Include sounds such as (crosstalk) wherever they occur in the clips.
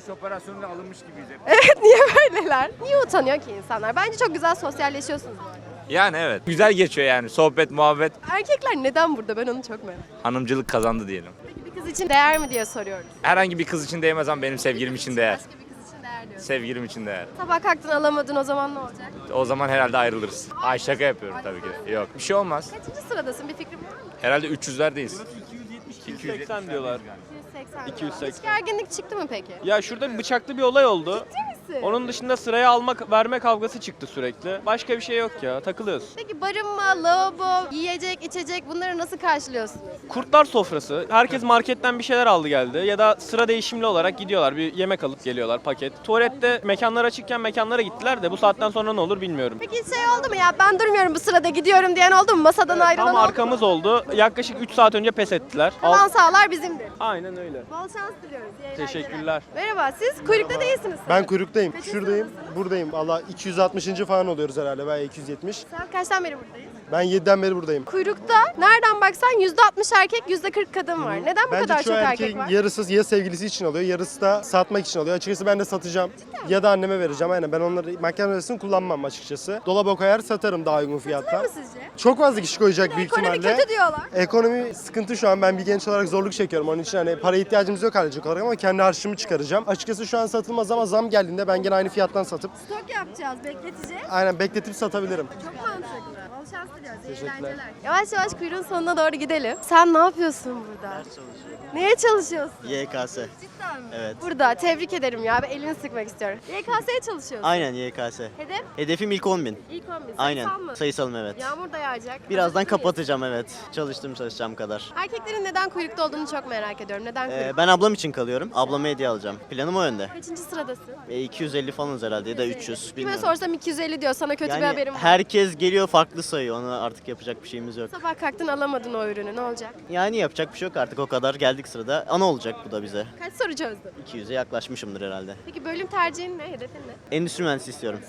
Fuhuş operasyonuyla alınmış gibiyiz hep. (laughs) Evet niye böyleler? Niye utanıyor ki insanlar? Bence çok güzel sosyalleşiyorsunuz bu arada. Yani evet. Güzel geçiyor yani. Sohbet, muhabbet. Erkekler neden burada? Ben onu çok merak ediyorum. Hanımcılık kazandı diyelim. Peki bir kız için değer mi diye soruyoruz. Herhangi bir kız için değmez ama benim sevgilim için değer. Başka bir kız için değer diyoruz. Sevgilim için değer. Sabah kalktın alamadın o zaman ne olacak? O zaman herhalde ayrılırız. Ay şaka yapıyorum tabii ki. de. Yok bir şey olmaz. Kaçıncı sıradasın bir fikrin var mı? Herhalde 300'lerdeyiz. 280 diyorlar. 280. 280. Hiç gerginlik çıktı mı peki? Ya şurada bir bıçaklı bir olay oldu. Misin? Onun dışında sıraya almak verme kavgası çıktı sürekli. Başka bir şey yok ya takılıyoruz. Peki barınma, lavabo, yiyecek, içecek bunları nasıl karşılıyorsunuz? Kurtlar sofrası. Herkes marketten bir şeyler aldı geldi ya da sıra değişimli olarak gidiyorlar. Bir yemek alıp geliyorlar paket. Tuvalette mekanlar açıkken mekanlara gittiler de bu saatten sonra ne olur bilmiyorum. Peki şey oldu mu ya ben durmuyorum bu sırada gidiyorum diyen oldu mu? Masadan ayrılan Tam oldu mu? arkamız oldu. Yaklaşık 3 saat önce pes ettiler. Al- Kalan sağlar bizimdir. Aynen öyle. Bol şans diliyoruz. iyi eğlenceler. Teşekkürler. Merhaba siz kuyrukta değilsiniz. Ben kuyruktayım. Şuradayım. sıradasın? Buradayım. Allah 260. falan oluyoruz herhalde. Ben 270. Saat kaçtan beri buradayız? Ben 7'den beri buradayım. Kuyrukta nereden baksan %60 erkek %40 kadın var. Neden bu Bence kadar çoğu çok erkek erkeğin var? yarısı ya sevgilisi için alıyor, yarısı da satmak için alıyor. Açıkçası ben de satacağım. Ya da anneme vereceğim. Aynen ben onları makyaj arasını kullanmam açıkçası. Dolaba koyar satarım daha uygun Var fiyattan. mı sizce? Çok fazla kişi koyacak büyük Ekonomi ihtimalle. kötü diyorlar. Ekonomi sıkıntı şu an. Ben bir genç olarak zorluk çekiyorum. Onun için hani para ihtiyacımız yok harcayacak olarak ama kendi harçlığımı çıkaracağım. Açıkçası şu an satılmaz ama zam geldiğinde ben gene aynı fiyattan satıp Stok yapacağız, bekleteceğiz. aynen bekletip satabilirim. Çok mantıklı. Şans diliyoruz. iyi eğlenceler. Yavaş yavaş kuyruğun sonuna doğru gidelim. Sen ne yapıyorsun burada? Neye çalışıyorsun? YKS. Cidden mi? Evet. Burada. Tebrik ederim ya. Ben elini sıkmak istiyorum. YKS'ye çalışıyorsun. Aynen YKS. Hedef? Hedefim ilk 10 bin. İlk 11. Aynen. Sayısal mı? Sayısalım evet. Yağmur da yağacak. Birazdan Hazır mıyız? kapatacağım evet. Çalıştım çalışacağım kadar. Erkeklerin neden kuyrukta olduğunu çok merak ediyorum. Neden kuyruk? Ee, ben ablam için kalıyorum. Ablama hediye alacağım. Planım o yönde. Kaçıncı sıradasın? E, 250 falanız herhalde ya da 300 Kime bilmiyorum. sorsam 250 diyor. Sana kötü bir Yani haberim var. herkes geliyor farklı sayıyor. Ona artık yapacak bir şeyimiz yok. Sabah kalktın alamadın o ürünü. Ne olacak? Yani yapacak bir şey yok artık o kadar geldik sırada. Ana olacak bu da bize. Kaç soru çözdün? 200'e yaklaşmışımdır herhalde. Peki bölüm tercihin ne? Hedefin ne? Endüstri mühendisi istiyorum.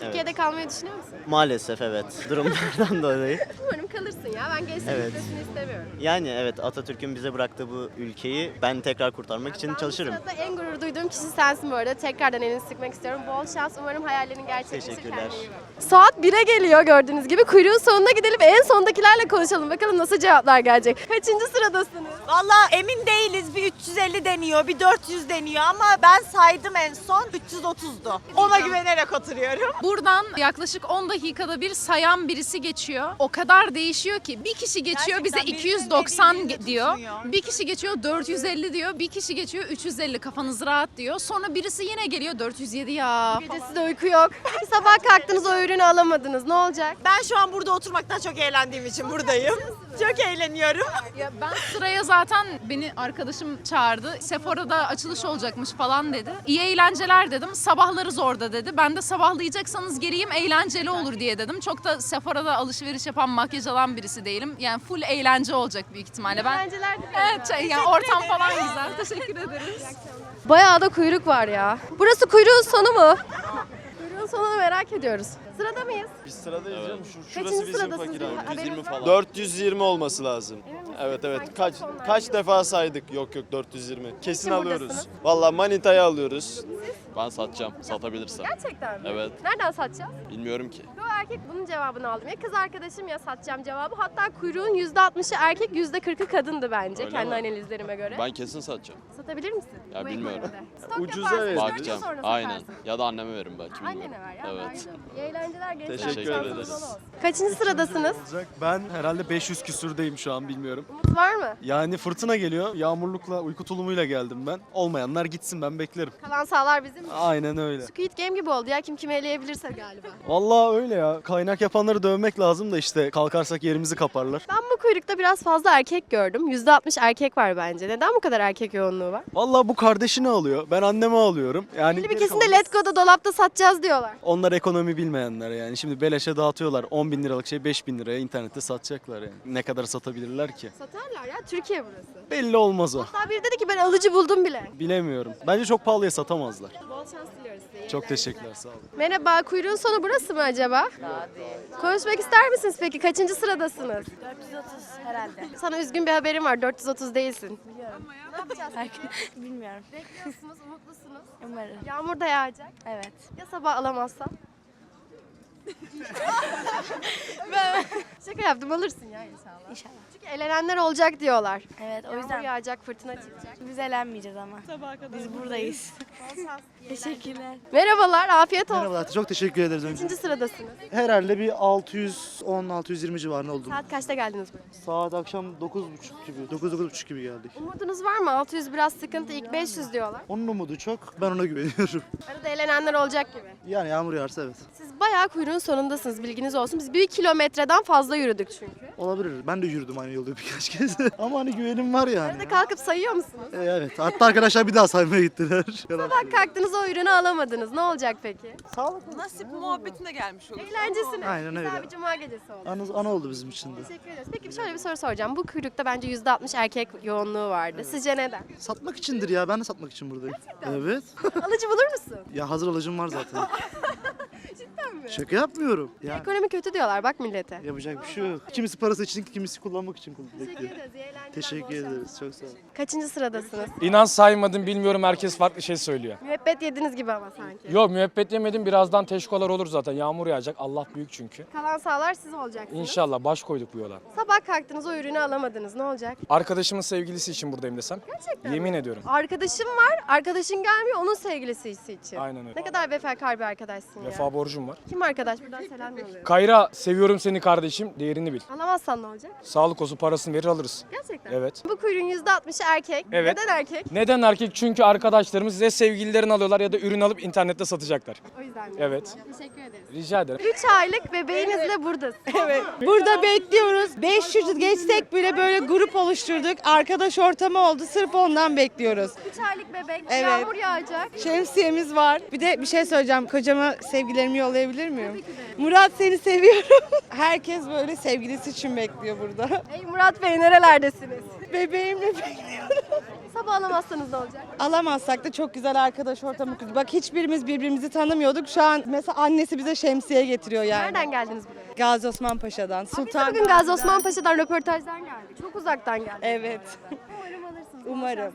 Türkiye'de kalmayı düşünüyor musun? Maalesef evet. (laughs) Durumlardan dolayı. Umarım kalırsın ya. Ben gençlerin Evet. istemiyorum. Yani evet Atatürk'ün bize bıraktığı bu ülkeyi ben tekrar kurtarmak için Ben bu çalışırım. sırada en gurur duyduğum kişi sensin bu arada. Tekrardan elini sıkmak istiyorum. Bol şans. Umarım hayallerin gerçekleşir. Teşekkürler. Kendine iyi bak. Saat 1'e geliyor gördüğünüz gibi. Kuyruğun sonuna gidelim. En sondakilerle konuşalım. Bakalım nasıl cevaplar gelecek. Kaçıncı sıradasınız? Valla emin değiliz. Bir 350 deniyor, bir 400 deniyor ama ben saydım en son 330'du. Ona güvenerek oturuyorum. Buradan yaklaşık 10 dakikada bir sayan birisi geçiyor. O kadar değişiyor ki bir kişi geçiyor bize Gerçekten birinin 290 dediği ge- diyor. tutmuyor. Bir kişi geçiyor 450 diyor. Bir kişi geçiyor 350 kafanız rahat diyor. Sonra birisi yine geliyor 407 ya. Gecesi de uyku yok. (laughs) Sabah kalktınız o ürünü alamadınız. Ne olacak? Ben şu an burada oturmaktan çok eğlendiğim için buradayım. (laughs) Çok eğleniyorum. Ya ben sıraya zaten beni arkadaşım çağırdı. Sephora'da açılış olacakmış falan dedi. İyi eğlenceler dedim. Sabahlarız orada dedi. Ben de sabahlayacaksanız geleyim eğlenceli olur diye dedim. Çok da Sephora'da alışveriş yapan, makyaj alan birisi değilim. Yani full eğlence olacak büyük ihtimalle. Ben Eğlenceler. Evet, şey, yani ortam falan güzel. Teşekkür ederiz. Bayağı da kuyruk var ya. Burası kuyruğun sonu mu? Kuyruğun sonunu merak ediyoruz. Sırada mıyız? Biz sıradayız canım. Şu, Kaçıncı şurası bizim sıradasınız? fakir Bir abi. haberiniz var mı? 420 olması lazım. Evet Sanki evet. Kaç kaç defa saydık? Yok yok 420. Kesin alıyoruz. buradasınız? Vallahi manitayı alıyoruz. Ben satacağım. Satabilirsem. Gerçekten mi? Evet. Nereden satacağız? Bilmiyorum ki. Erkek bunun cevabını aldım. Ya kız arkadaşım ya satacağım cevabı. Hatta kuyruğun %60'ı erkek %40'ı kadındı bence Öyle kendi mi? analizlerime göre. Ben kesin satacağım. Satabilir misin? Ya Bu bilmiyorum. ekonomide. Stok Ucuza yaparsın, Bakacağım. sonra Aynen. satarsın. Ya da anneme verin belki bilmiyorum. Annene ver ya. Evet. İyi eğlenceler gençler. Teşekkür Şansınız ederiz. bol olsun. Kaçıncı sıradasınız? Ben herhalde 500 küsürdeyim şu an bilmiyorum. Umut var mı? Yani fırtına geliyor. Yağmurlukla, uyku tulumuyla geldim ben. Olmayanlar gitsin ben beklerim. Kalan sağlar bizim? Aynen öyle. Squid Game gibi oldu ya kim kimi eleyebilirse galiba. Vallahi öyle ya. Kaynak yapanları dövmek lazım da işte kalkarsak yerimizi kaparlar. Ben bu kuyrukta biraz fazla erkek gördüm. %60 erkek var bence. Neden bu kadar erkek yoğunluğu var? Vallahi bu kardeşini alıyor. Ben annemi alıyorum. Yani Belli bir kesim de kalan- Let Go'da dolapta satacağız diyorlar. Onlar ekonomi bilmeyenler yani. Şimdi beleşe dağıtıyorlar. 10 bin liralık şey 5 bin liraya internette satacaklar yani. Ne kadar satabilirler ki? Satarlar ya Türkiye burası. Belli olmaz o. Hatta biri dedi ki ben alıcı buldum bile. Bilemiyorum. Bence çok pahalıya satamazlar. Bol şans Çok teşekkürler sağ olun. Merhaba kuyruğun sonu burası mı acaba? Daha değil. Konuşmak ister misiniz peki? Kaçıncı sıradasınız? 430 herhalde. Sana üzgün bir haberim var. 430 değilsin. Ne yapacağız? (laughs) Bilmiyorum. Bekliyorsunuz, umutlusunuz. Umarım. Yağmur da yağacak. Evet. Ya sabah alamazsam? (laughs) Şaka yaptım alırsın ya inşallah. İnşallah. Çünkü elenenler olacak diyorlar. Evet o Yağmur yüzden yağacak, fırtına çıkacak. biz eğlenmeyeceğiz ama. Biz buradayız. Teşekkürler. Merhabalar, afiyet olsun. Merhabalar, çok teşekkür ederiz önce. Kaçıncı sıradasınız? Herhalde bir 610-620 civarında oldum. Saat kaçta geldiniz buraya? Saat akşam 9.30 gibi, 9-9.30 gibi geldik. Umudunuz var mı? 600 biraz sıkıntı, ilk 500 diyorlar. Onun umudu çok, ben ona güveniyorum. Arada eğlenenler olacak gibi. Yani yağmur yağarsa evet. Siz bayağı kuyruğun sonundasınız, bilginiz olsun. Biz bir kilometreden fazla yürüdük çünkü. Olabilir, ben de yürüdüm aynı yolda birkaç kez. (laughs) Ama hani güvenim var yani. Arada kalkıp sayıyor musunuz? Ee, evet, hatta arkadaşlar bir daha saymaya gittiler. Yalan (laughs) Sabah kalktınız o ürünü alamadınız. Ne olacak peki? Nasip muhabbetine gelmiş olur. Eğlencesine. Aynen Güzel öyle. bir cuma gecesi oldu. Anı, anı oldu bizim için de. Teşekkür ederiz. Peki şöyle bir soru soracağım. Bu kuyrukta bence %60 erkek yoğunluğu vardı. Sizce neden? Satmak içindir ya, ben de satmak için buradayım. Evet. (laughs) Alıcı bulur musun? Ya hazır alıcım var zaten. Şaka yapmıyorum. Ya Ekonomi kötü diyorlar bak millete. yapacak bir şey yok. Kimisi parası için, kimisi kullanmak için Teşekkür bekliyor. ederiz. iyi eğlenceler, bol Teşekkür şans. ederiz, çok sağ olun. Kaçıncı sıradasınız? İnan saymadım bilmiyorum herkes farklı şey söylüyor. Müebbet yediniz gibi ama sanki. Yok müebbet yemedim birazdan teşkolar olur zaten yağmur yağacak Allah büyük çünkü. Kalan sağlar siz olacaksınız. İnşallah baş koyduk bu yola. Sabah kalktınız o ürünü alamadınız. Ne olacak? Arkadaşımın sevgilisi için buradayım desem. Gerçekten Yemin mi? ediyorum. Arkadaşım var. Arkadaşın gelmiyor onun sevgilisi için. Aynen öyle. Ne kadar vefakar bir arkadaşsın ya. Vefa borcum var. Kim arkadaş? Buradan selam yolluyorum. Kayra seviyorum seni kardeşim değerini bil. Alamazsan ne olacak? Sağlık olsun parasını verir alırız. Gerçekten. Evet. Bu kuyruğun %60'ı erkek. Evet. Neden erkek? Neden erkek? Çünkü arkadaşlarımız size sevgililerini alıyorlar ya da ürün alıp internette satacaklar. O yüzden mi? Evet. Teşekkür ederiz. Rica ederim. 3 aylık bebeğinizle buradasın. (laughs) Evet. Burada bekliyoruz. 500 geçsek bile böyle grup oluşturduk. Arkadaş ortamı oldu. Sırf ondan bekliyoruz. 3 aylık bebek. Evet. Yağmur yağacak. Şemsiyemiz var. Bir de bir şey söyleyeceğim. Kocama sevgilerimi yollayabilir miyim? Murat seni seviyorum. (laughs) Herkes böyle sevgilisi için bekliyor burada. Ey Murat Bey nerelerdesiniz? Bebeğimle bekliyorum. Sabah alamazsanız ne olacak? Alamazsak da çok güzel arkadaş ortamı kurdu. Bak hiçbirimiz birbirimizi tanımıyorduk. Şu an mesela annesi bize şemsiye getiriyor yani. Nereden geldiniz buraya? Gazi Osman Paşa'dan. Biz de Sultan bugün Gazi Osman Paşa'dan röportajdan geldik. Çok uzaktan geldik. Evet. Umarım alırsınız. Umarım.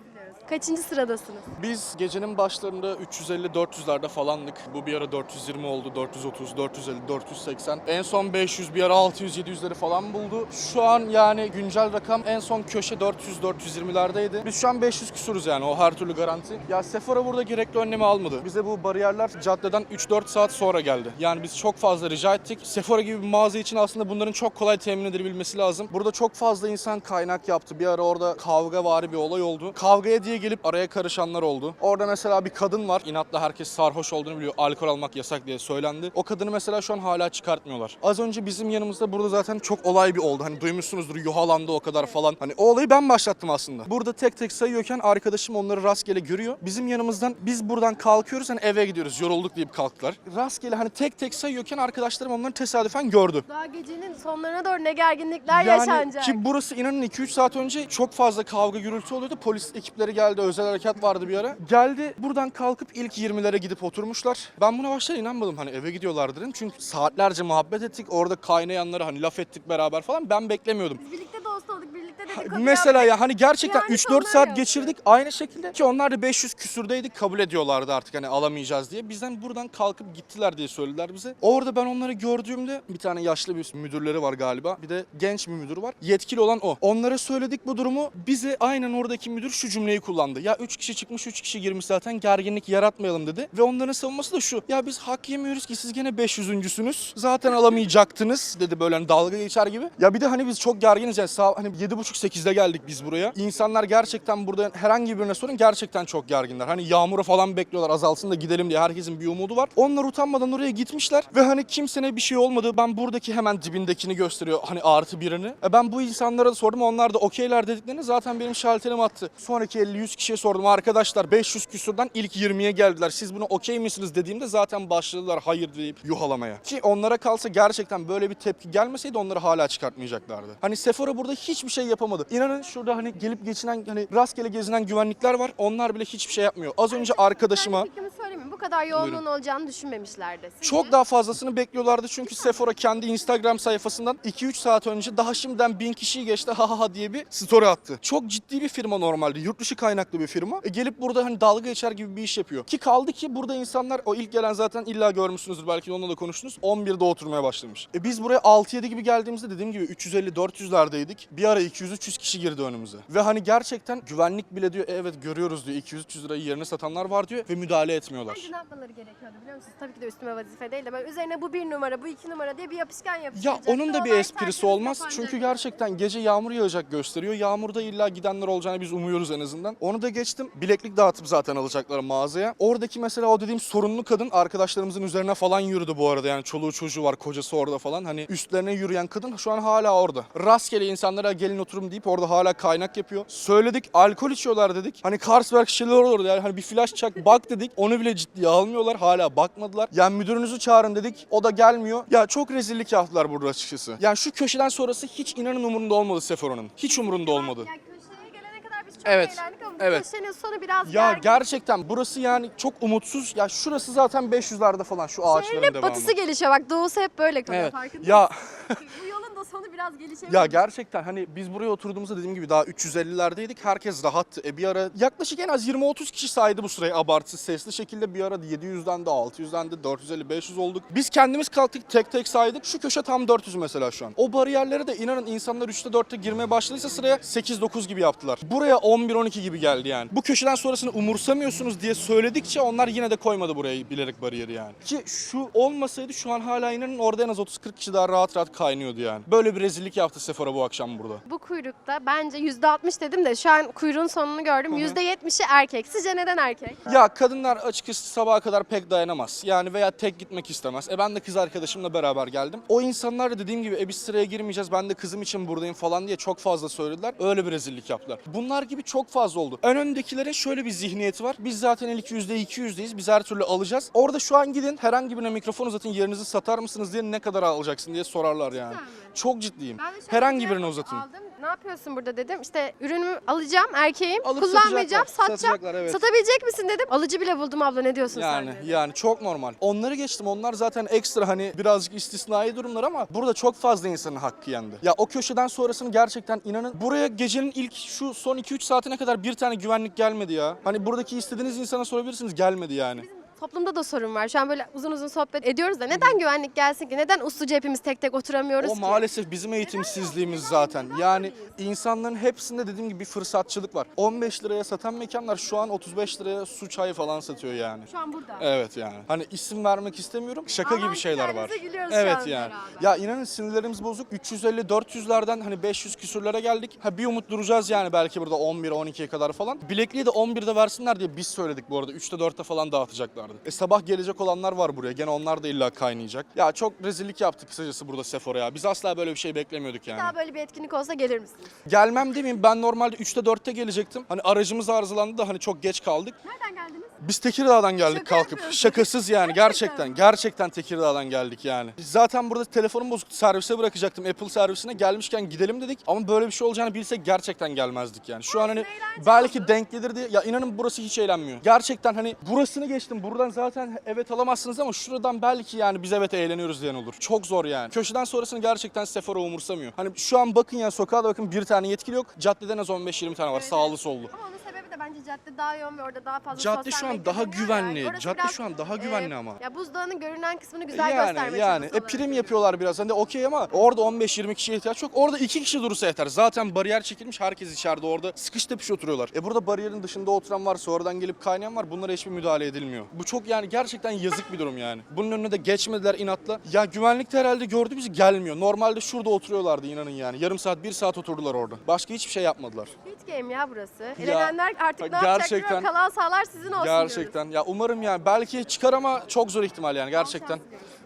Kaçıncı sıradasınız? Biz gecenin başlarında 350-400'lerde falandık. Bu bir ara 420 oldu, 430, 450, 480. En son 500, bir ara 600-700'leri falan buldu. Şu an yani güncel rakam en son köşe 400-420'lerdeydi. Biz şu an 500 küsuruz yani o her türlü garanti. Ya Sephora burada gerekli önlemi almadı. Bize bu bariyerler caddeden 3-4 saat sonra geldi. Yani biz çok fazla rica ettik. Sephora gibi bir mağaza için aslında bunların çok kolay temin edilebilmesi lazım. Burada çok fazla insan kaynak yaptı. Bir ara orada kavga vari bir olay oldu. Kavgaya diye gelip araya karışanlar oldu. Orada mesela bir kadın var. İnatla herkes sarhoş olduğunu biliyor. Alkol almak yasak diye söylendi. O kadını mesela şu an hala çıkartmıyorlar. Az önce bizim yanımızda burada zaten çok olay bir oldu. Hani duymuşsunuzdur yuhalandı o kadar falan. Hani o olayı ben başlattım aslında. Burada tek tek sayıyorken arkadaşım onları rastgele görüyor. Bizim yanımızdan biz buradan kalkıyoruz hani eve gidiyoruz. Yorulduk deyip kalktılar. Rastgele hani tek tek sayıyorken arkadaşlarım onları tesadüfen gördü. Daha gecenin sonlarına doğru ne gerginlikler yaşanacak. ki burası inanın 2-3 saat önce çok fazla kavga gürültü oluyordu. Polis ekipleri geldi, özel harekat vardı bir ara. Geldi buradan kalkıp ilk 20'lere gidip oturmuşlar. Ben buna başta inanmadım hani eve gidiyorlar dedim. Çünkü saatlerce muhabbet ettik. Orada kaynayanları hani laf ettik beraber falan. Ben beklemiyordum. Biz birlikte dost olduk, birlikte dedikodu Mesela ya hani gerçekten Yani 3-4 onlar saat yaptı. geçirdik aynı şekilde ki onlar da 500 küsürdeydik kabul ediyorlardı artık hani alamayacağız diye. Bizden buradan kalkıp gittiler diye söylediler bize. Orada ben onları gördüğümde bir tane yaşlı bir müdürleri var galiba. Bir de genç bir müdür var. Yetkili olan o. Onlara söyledik bu durumu. Bize aynen oradaki müdür şu cümleyi kullandı. Ya 3 kişi çıkmış 3 kişi girmiş zaten gerginlik yaratmayalım dedi. Ve onların savunması da şu. Ya biz hak yemiyoruz ki siz gene 500'üncüsünüz. Zaten alamayacaktınız dedi böyle hani dalga geçer gibi. Ya bir de hani biz çok gerginiz yani sağ, hani 7.30-8'de geldik biz buraya. İnsanlar gerçekten burada herhangi birine sorun gerçekten çok gerginler. Hani yağmuru falan bekliyorlar azalsın da gidelim diye herkesin bir umudu var. Onlar utanmadan oraya gitmişler ve hani kimsene bir şey olmadı. Ben buradaki hemen dibindekini gösteriyor hani artı birini. E ben bu insanlara da sordum onlar da okeyler dediklerini zaten benim şalterim attı. Sonraki 50-100 kişiye sordum arkadaşlar 500 küsurdan ilk 20'ye geldiler. Siz buna okey misiniz dediğimde zaten başladılar hayır deyip yuhalamaya. Ki onlara kalsa gerçekten böyle bir tepki gelmeseydi onları hala çıkartmayacaklardı. Hani Sephora burada hiçbir şey yapamadı. İnanın şurada hani gelip geçinen hani rastgele gezinen güvenlikler var. Onlar bile hiçbir şey yapmıyor. Az önce arkadaşıma Ben fikrimi söylemeyeyim. Kadar yoğunluğun Buyurun. olacağını düşünmemişlerdi. Sizce? Çok daha fazlasını bekliyorlardı çünkü Sephora kendi Instagram sayfasından 2-3 saat önce daha şimdiden 1000 kişiyi geçti ha ha ha diye bir story attı. Çok ciddi bir firma normalde. Yurt dışı kaynaklı bir firma. E gelip burada hani dalga geçer gibi bir iş yapıyor. Ki kaldı ki burada insanlar o ilk gelen zaten illa görmüşsünüzdür belki onunla da konuştunuz. 11'de oturmaya başlamış. E biz buraya 6-7 gibi geldiğimizde dediğim gibi 350-400'lerdeydik. Bir ara 200-300 kişi girdi önümüze. Ve hani gerçekten güvenlik bile diyor "E, evet görüyoruz diyor 200-300 lirayı yerine satanlar var diyor ve müdahale etmiyorlar. Ne yapmaları gerekiyordu biliyor musunuz? Tabii ki de üstüme vazife değil de böyle üzerine bu bir numara, bu iki numara diye bir yapışkan Ya yapıştıracak. onun da bir esprisi olmaz. Çünkü gerçekten gece yağmur yağacak gösteriyor. Yağmurda illa gidenler olacağını biz umuyoruz en azından. Onu da geçtim. Bileklik dağıtıp zaten alacaklar mağazaya. Oradaki mesela o dediğim sorunlu kadın arkadaşlarımızın üzerine falan yürüdü bu arada. Yani çoluğu çocuğu var, kocası orada falan. Hani üstlerine yürüyen kadın şu an hala orada. Rastgele insanlara gelin oturum deyip orada hala kaynak yapıyor. Söyledik alkol içiyorlar dedik. Hani Carlsberg şişeleri olur yani hani bir flash çak bak dedik. Onu bile ciddiye almıyorlar. Hala bakmadılar. Yani müdürünüzü çağırın dedik. O da gelmiyor. Ya çok rezillik yaptılar burada açıkçası. Yani şu köşeden sonrası hiç inanın umurunda olmadı Sephora'nın. Hiç umurunda olmadı. Ya köşeye gelene kadar biz çok Evet, eğlendik ama bu evet. köşenin sonu biraz Ya gergin. gerçekten burası yani çok umutsuz. Ya şurası zaten 500'lerde falan şu ağaçların Şehrin hep devamı. batısı gelişiyor bak doğusu hep böyle kalıyor Evet. farkında Ya mısın? Bu (laughs) da sonu biraz gelişebilir. Ya gerçekten hani biz buraya oturduğumuzda dediğim gibi daha 350'lerdeydik. Herkes rahattı. E bir ara yaklaşık en az 20-30 kişi saydı bu sırayı abartısız sesli şekilde. Bir ara 700'den de 600'den de 450-500 olduk. Biz kendimiz kalktık tek tek saydık. Şu köşe tam 400 mesela şu an. O bariyerlere de inanın insanlar 3'te 4'te girmeye başladıysa sıraya 8-9 gibi yaptılar. Buraya 11-12 gibi geldi yani. Bu köşeden sonrasını umursamıyorsunuz diye söyledikçe onlar yine de koymadı buraya bilerek bariyeri yani. Ki şu olmasaydı şu an hala inanın orada en az 30-40 kişi daha rahat rahat kaynıyordu yani. Böyle bir rezillik yaptı Sephora bu akşam burada. Bu kuyrukta bence %60 dedim de şu an kuyruğun sonunu gördüm. %70'i erkek. Sizce neden erkek? Ya kadınlar açıkçası sabaha kadar pek dayanamaz. Yani veya tek gitmek istemez. E ben de kız arkadaşımla beraber geldim. O insanlar da dediğim gibi e biz sıraya girmeyeceğiz ben de kızım için buradayım falan diye çok fazla söylediler. Öyle bir rezillik yaptılar. Bunlar gibi çok fazla oldu. En öndekilerin şöyle bir zihniyeti var. Biz zaten ilk %200'deyiz. Biz her türlü alacağız. Orada şu an gidin herhangi birine mikrofon uzatın yerinizi satar mısınız diye ne kadar alacaksın diye sorarlar yani. Çok ciddiyim. Ben de şöyle Herhangi bir birine uzatın. Aldım. Ne yapıyorsun burada dedim. İşte ürünümü alacağım erkeğim. Alıp kullanmayacağım satacaklar, satacağım. satacaklar, evet. Satabilecek misin dedim. Alıcı bile buldum abla ne diyorsun Yani sen dedi. yani çok normal. Onları geçtim. Onlar zaten ekstra hani birazcık istisnai durumlar ama burada çok fazla insanın hakkı yendi. Ya o köşeden sonrasını gerçekten inanın buraya gecenin ilk şu son 2-3 saatine kadar bir tane güvenlik gelmedi ya. Hani buradaki istediğiniz insana sorabilirsiniz gelmedi yani. Toplumda da sorun var. Şu an böyle uzun uzun sohbet ediyoruz da neden güvenlik gelsin ki? Neden usluca hepimiz tek tek oturamıyoruz O ki? maalesef bizim eğitimsizliğimiz zaten. Yani insanların hepsinde dediğim gibi bir fırsatçılık var. 15 liraya satan mekanlar şu an 35 liraya su çayı falan satıyor yani. Şu an burada. Evet yani. Hani isim vermek istemiyorum. Şaka Ama gibi şeyler var. kendimize gülüyoruz şu Evet an yani. beraber. Ya inanın sinirlerimiz bozuk. 350-400'lerden hani 500 küsürlere geldik. Ha bir umut duracağız yani belki burada 11-12'ye kadar falan. Bilekliği de 11'de versinler diye biz söyledik bu arada. 3'te 4'te falan dağıtacaklardı. E sabah gelecek olanlar var buraya. Gene onlar da illa kaynayacak. Ya çok rezillik yaptık kısacası burada Sephora'ya. Biz asla böyle bir şey beklemiyorduk yani. Daha böyle bir etkinlik olsa gelir misin? Gelmem demeyeyim ben normalde 3'te 4'te gelecektim. Hani aracımız arızalandı da hani çok geç kaldık. Nereden geldiniz? Biz Tekirdağ'dan geldik Şaka kalkıp. yapıyorsun. Şakasız yani gerçekten. Gerçekten Tekirdağ'dan geldik yani. Zaten burada telefonum bozuktu. Servise bırakacaktım Apple servisine. Gelmişken gidelim dedik. Ama böyle bir şey olacağını bilsek gerçekten gelmezdik yani. Şu an hani belki denk gelir diye. Ya inanın burası hiç eğlenmiyor. Gerçekten hani burasını geçtim. Buradan zaten evet alamazsınız ama şuradan belki yani biz evet eğleniyoruz diyen olur. Çok zor yani. Köşeden sonrasını gerçekten Sephora umursamıyor. Hani şu an bakın ya sokağa da bakın bir tane yetkili yok. Caddeden az 15-20 tane var sağlı sollu. Ama sebebi de bence cadde daha yoğun ve orada daha fazla Cadde sosyal şu an medya daha dönüyor ya. güvenli. Orası Cadde biraz, şu an daha e, güvenli ama. Ya buzdağının görünen kısmını güzel yani göstermeye yani e çalışıyorlar. prim yapıyorlar biraz hani okey ama orada 15-20 kişiye ihtiyaç yok. Orada 2 kişi durursa yeter. Zaten bariyer çekilmiş herkes içeride orada sıkış tepiş oturuyorlar. E burada bariyerin dışında oturan var sonradan gelip kaynayan var bunlara hiçbir müdahale edilmiyor. Bu çok yani gerçekten yazık bir durum yani. Bunun önüne de geçmediler inatla. Ya güvenlik de herhalde gördü bizi gelmiyor. Normalde şurada oturuyorlardı inanın yani. Yarım saat bir saat oturdular orada. Başka hiçbir şey yapmadılar. Game ya burası. Elenenler artık ne gerçekten- yapacak bilmiyorum. Kalan sahalar sizin olsun diyoruz. Gerçekten ya umarım yani belki çıkar ama çok zor ihtimal yani gerçekten.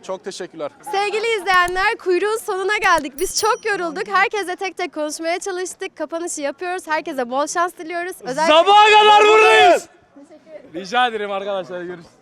Çok teşekkürler. Sevgili izleyenler kuyruğun sonuna geldik. Biz çok yorulduk. Herkese tek tek konuşmaya çalıştık. Kapanışı yapıyoruz. Herkese bol şans diliyoruz. Özellikle... Sabaha kadar buradayız. Rica ederim arkadaşlar görüşürüz.